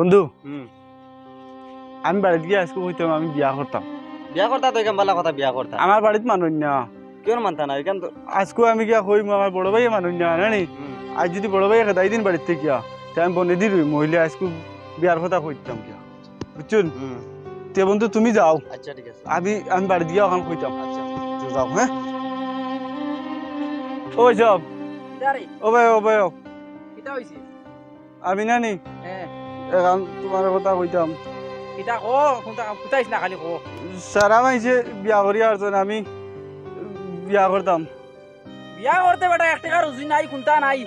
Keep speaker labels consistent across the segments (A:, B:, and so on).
A: বন্ধু আমি বাড়িতে গিয়ে আজকে কইতাম আমি বিয়া করতাম।
B: বিয়া করতা তো এখান বালা কথা বিয়া করতা।
A: আমার বাড়িতে মানুষ না
B: কেউ মানতা না এখান তো
A: আজকে আমি গিয়া কইম আমার বড় ভাই মানুষ না জানি আজ যদি বড় ভাই খেদাই দিন বাড়িতে গিয়া তাই আমি বনে দিল মহিলা আজকে বিয়ার কথা কইতাম গিয়া। বুঝছেন?
B: হুম।
A: তে বন্ধু তুমি যাও।
B: আচ্ছা ঠিক আছে।
A: আমি আমি বাড়িতে গিয়া ওখানে কইতাম
B: আচ্ছা।
A: যাও হ্যাঁ ওই সব ও ভাই ও ভাই ও, আমি নানি
C: হ্যাঁ
A: এখন তোমার কথা কইতাম।
C: কিতা কো কোনটা কুতাইছ না খালি কো?
A: সারা মাইছে বিয়া করি আসছেন আমি বিয়া করতাম
C: বিয়া করতে বেটা এক টাকা রুজি নাই কোনটা নাই।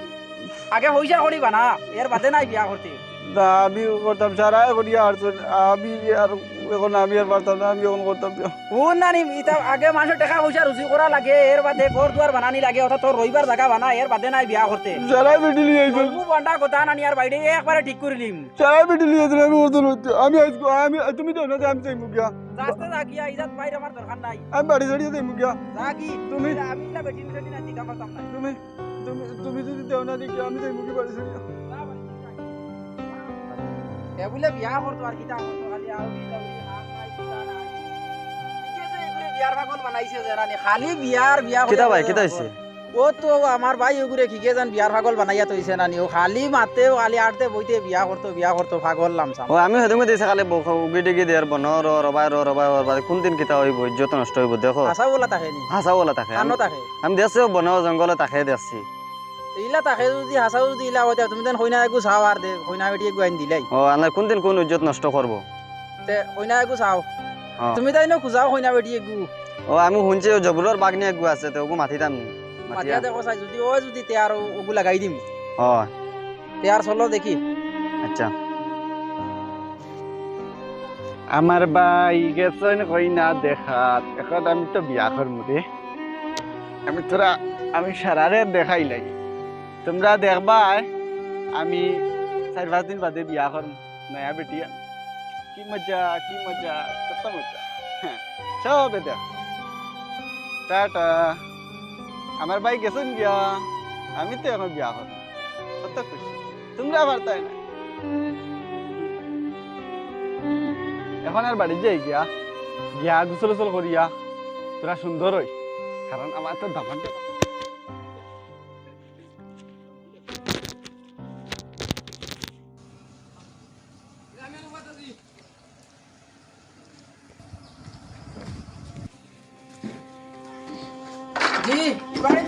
C: আগে পয়সা করিবা না এর বাদে নাই বিয়া করতে
A: না আমি করতাম সারা করিয়া আসছেন আমি আর এখন আমি আর পারতাম না আমি এখন করতাম বিয়া।
C: নানি ইতা আগে মানুষের টাকা পয়সা রুজি করা লাগে এর বাদে ঘর দুয়ার বানানি লাগে অথবা তোর রবিবার জায়গা বানা এর বাদে নাই বিয়া করতে
A: সারা বেটি লিয়ে আইছেন
C: তবু বন্ডা কথা নানি আর বাইরে একবারে ঠিক করে লিম
A: সারা বেটি লিয়ে আইছেন আমি করতাম না। আমি আমি তুমি তো না আমি চাই মুখিয়া।
C: রাস্তা জাগিয়া ইজাত বাইরে আমার দরকার নাই।
A: আমি বাড়ি ছাড়িয়ে যাই মুখিয়া।
C: জাগি
A: তুমি
C: আমি না বেটি বেটি না দিকা পারতাম না
A: তুমি তুমি তুমি যদি দেও না দেখি আমি যাই মুখি বাড়ি ছাড়িয়ে
C: এ বিয়া করতো আর কিতা করতো খালি আউরি লাউরি হাত নাই কিতা নাই ঠিক আছে এগুলো বিয়ার পাগল বানাইছে জানানি খালি বিয়ার বিয়া
B: কিতা ভাই কিতা হইছে
C: ও তো আমার ভাই ওগুলো কি জান বিয়ার পাগল বানাইয়া তৈছে নানি ও খালি মাতে খালি আটতে বইতে বিয়া করতো বিয়া করতো পাগল লামসাম
B: ও আমি দিছে খালি উগি ডিগি দেয়ার বন র রবাই র রবাই ওর বাদে কোন দিন কিতা হইব ইজ্জত নষ্ট হইব দেখো।
C: আসা বলা তাকে নি?
B: বলা থাকে।
C: কানো তাকে
B: আমি দেখছি বন জঙ্গলে তাকে দেখছি
C: ইলা তাকে যদি হাসাও যদি ইলা তুমি দেন হইনা একু চাও আর দে হইনা বেটি একু আইন দিলাই।
B: ও আনার কোন দিন কোন ইজ্জত নষ্ট করব
C: তে একু চাও। তুমি তাই নো খুঁজাও হইনা বেটি একু।
B: ও আমি শুনছি বাগনি আছে তো ওগু মাতিতাম
C: মাতিয়া দেখো চাই যদি ও যদি তে আর ওগু লাগাই দিম।
B: ও
C: তে আর চলো দেখি।
B: আচ্ছা।
A: আমার ভাই গেছেন কই না দেখাত এখন আমি তো বিয়া করব রে আমি তোরা আমি সারারে দেখাই লাই। তোমরা দেখবা, আমি চার পাঁচ দিন বাদে বিয়া করব নয়া বেটিয়া কি মজা কি মজা, কত মজা। সব দেখ টাটা। আমার ভাই গেছেন গিয়া। আমি তো এখন বিয়া করব কত খুশি। তোমরা পারতাই না এখন আর বাড়ি যাই গিয়া। গিয়া গোসল করিয়া তোরা সুন্দর হই কারণ আমার তো দামান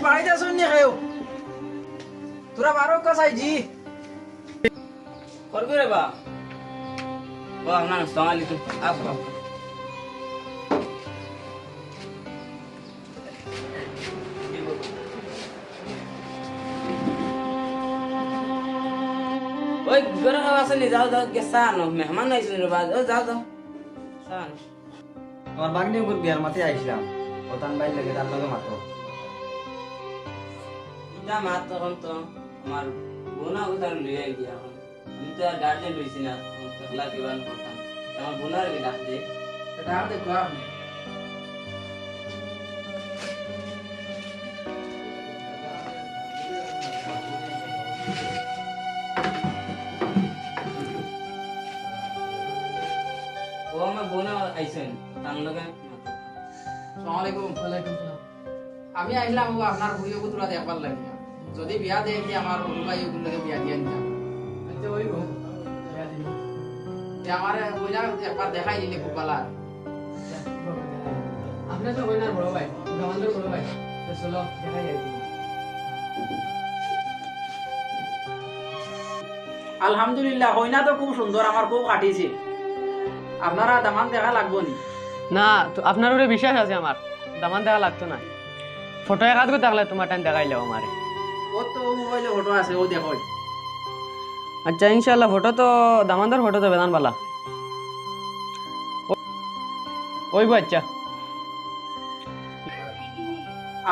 C: বাড়িতে আসুন নি কেউ। তোরা বারো কাছাই জি?
D: করবি রে বা। ও আপনার আসসালামু আলাইকুম আসো ওই গরম আসেনি যাও যাও গেছা আনো। মেহমান আইছিল রে বা। ও যাও যাও। আনো।
B: আমার বাগনি ওগুর বিয়ার মাতে আইছিলাম। ওতান বাই লাগে তার লগে মাত্র
D: ইটা মাত তখন তো আমার বোনা উতার লইয়া গিয়া এখন। আমি তো আর গার্জেন লইছি না একলা কিবা করতাম আমার বোনার কি ডাক দে
C: এটা দেখো আপনি
D: ও আমার বোনা আইছেন তার লগে
C: আসসালামাইকুম ওয়ালাইকুম সালাম। আমি আইলাম ও আপনার বুড়িও কুতুরা দেখবার লাগে। যদি বিয়া দেখি আমার ভাই ওগুলোকে বিয়া দিয়ে নিতাম আচ্ছা ওই আমার বইলা একবার দেখাই দিলে খুব ভালো আর।
E: আপনার তো ওই না বড় ভাই আমাদের বড় ভাই। তো চলো দেখা যাই।
C: আলহামদুলিল্লাহ হইনা তো খুব সুন্দর আমার খুব কাটিছে আপনারা দামান দেখা লাগবো নি?
E: না তো আপনার উপরে বিশ্বাস আছে আমার। দামান দেখা লাগতো না। ফটো একাত করে থাকলে তোমার টাইম দেখাইলেও আমারে।
C: ও তো মোবাইলে ফটো আছে ও দেখো।
E: আচ্ছা ইনশাল্লাহ ফটো তো দামানদার ফটো তো বেদান বালা ওই আচ্ছা।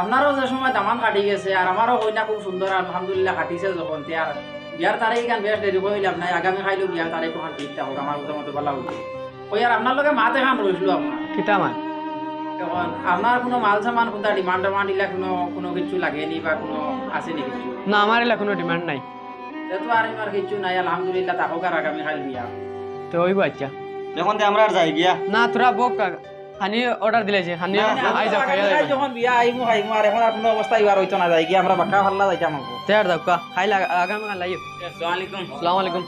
C: আপনারও যে সময় দামান কাটি গেছে আর আমারও হইনা খুব সুন্দর আলহামদুলিল্লাহ কাটিছে যখন আর বিয়ার তারিখ গান বেশ দেরি কইলাম নাই আগামী খাইলো বিয়ার তারিখ ওখান ঠিক থাকুক আমার মতো ভালো হইছে। ওই আর আপনার লগে মাত এখান রইছিল আপনার?
E: কিতা মান
C: এখন আপনার কোনো মাল সামান কোনটা ডিমান্ড টামান্ড ইলা কোনো কোনো কিছু লাগেনি বা কোনো আসেনি কিছু।
E: না আমার এলা কোনো ডিমান্ড নাই।
C: তে
F: আর আমার কিছু নাই আলহামদুলিল্লাহ তাকো আর আগামী কাল বিয়া
E: তো ওইব আচ্ছা।
B: এখন তো আমরা আর যাই গিয়া।
E: না তোরা বক খানি অর্ডার দিলেছে খানি আই যাও
F: আগামীকাল যখন বিয়া আইমু খাইমু আর এখন কোনো অবস্থা এবার হইতো না যাই কি আমরা বাক্কা ভাল্লা যাইতাম
E: তেয়ার দাও কা খাইলা আগামী কাল লাইও
D: আসসালামু আলাইকুম।
E: আসসালামু আলাইকুম।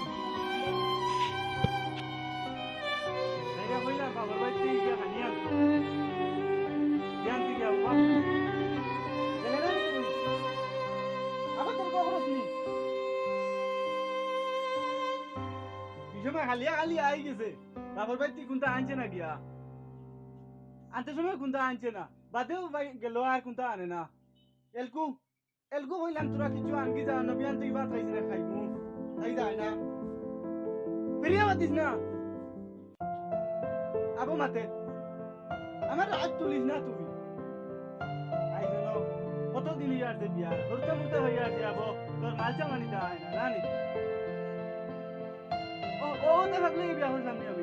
A: খালিয়া খালি আই গেছে। বাবার বাড়ি কোনটা আনছে না গিয়া? আনতে সময় কোনটা আনছে না। বাদেও ভাই গেল আর কোনটা আনে না। এলকু এলকু বললাম তোরা কিছু আনকি যা, নবী আনতে বাদ খাইছি না, খাইমু। তাই যায় না ফিরিয়া মাতিস না। আবো মাতে। আমার রাগ তুলিস না তুমি আই জানো, কতদিন ইয়ার বিয়া? ধরতে মুরতে হইয়া আছে আবো। তোর মালচা মানিতে হয় না জানি ও ও তো ভাবলে বিয়া হইলাম আমি আবো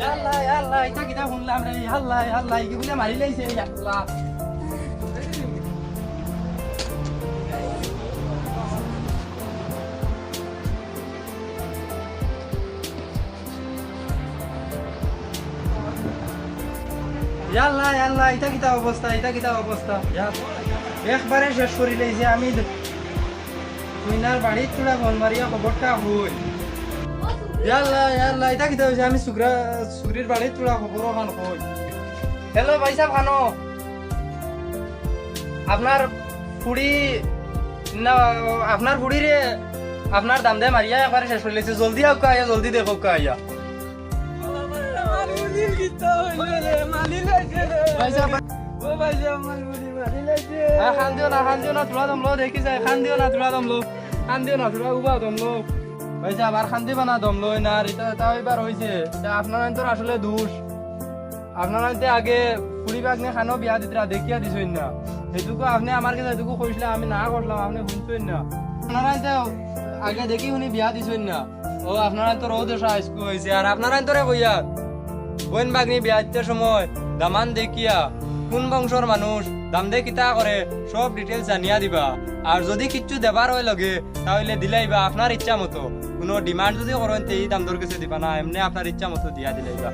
F: ইয়াল্লা ইয়াল্লা এটা কিটা শুনলাম রে ইয়াল্লা ইয়াল্লা কি বলে মারি লাইছে ইয়াল্লা ইয়াল্লা ইয়াল্লা এটা কিটা অবস্থা এটা কিটা অবস্থা। একবারে শেষ করে লাইছে, আমি বাড়ির তোরা ফোন মারিয়া খবরটা হই। ইয়াল্লা ইয়াল্লা এটা কিটা হইছে আমি সুগ্রা সুগ্রির বাড়ির তোরা খবর খান কই হ্যালো ভাই সাহেব খানো আপনার ফুড়ি না আপনার ফুড়ি রে আপনার দাম দে মারিয়া একবারে শেষ করে লাইছে জলদি আউকা আইয়া জলদি দেখো কা আইয়া ভাই হ্যাঁ, খান দিও না খান দিও না তোরা দমলো দেখি যায়। খান দিও না তোরা দমলো খান দিও না তোরা উবা দমলো হয়েছে আবার খান দিবা না দমলো না এটা এটা এবার হয়েছে আপনার তো আসলে দোষ। আপনার তো আগে ফুড়ি বাগ খানো, বিয়া দিতরা দেখিয়া দিছই না। সেইটুকু আপনি আমার কাছে এটুকু কইছিলে আমি না করলাম, আপনি শুনছই না। আপনারা তো আগে দেখি শুনি বিয়া দিছই না। ও, আপনারা তো রোদ স্কুল হয়েছে আর আপনারা তো রে কইয়া বোন বাগনি বিয়া দিতে সময় দামান দেখিয়া, কোন বংশর মানুষ দাম দে কিতা করে সব ডিটেলস জানিয়া দিবা। আর যদি কিচ্ছু দেবার হয় লগে, তাহলে দিলাইবা, আপনার ইচ্ছা মতো। কোনো ডিমান্ড যদি করেন তে এই দাম দর কিছু দিবা না। এমনি আপনার ইচ্ছা মতো দিয়া দিলাইবা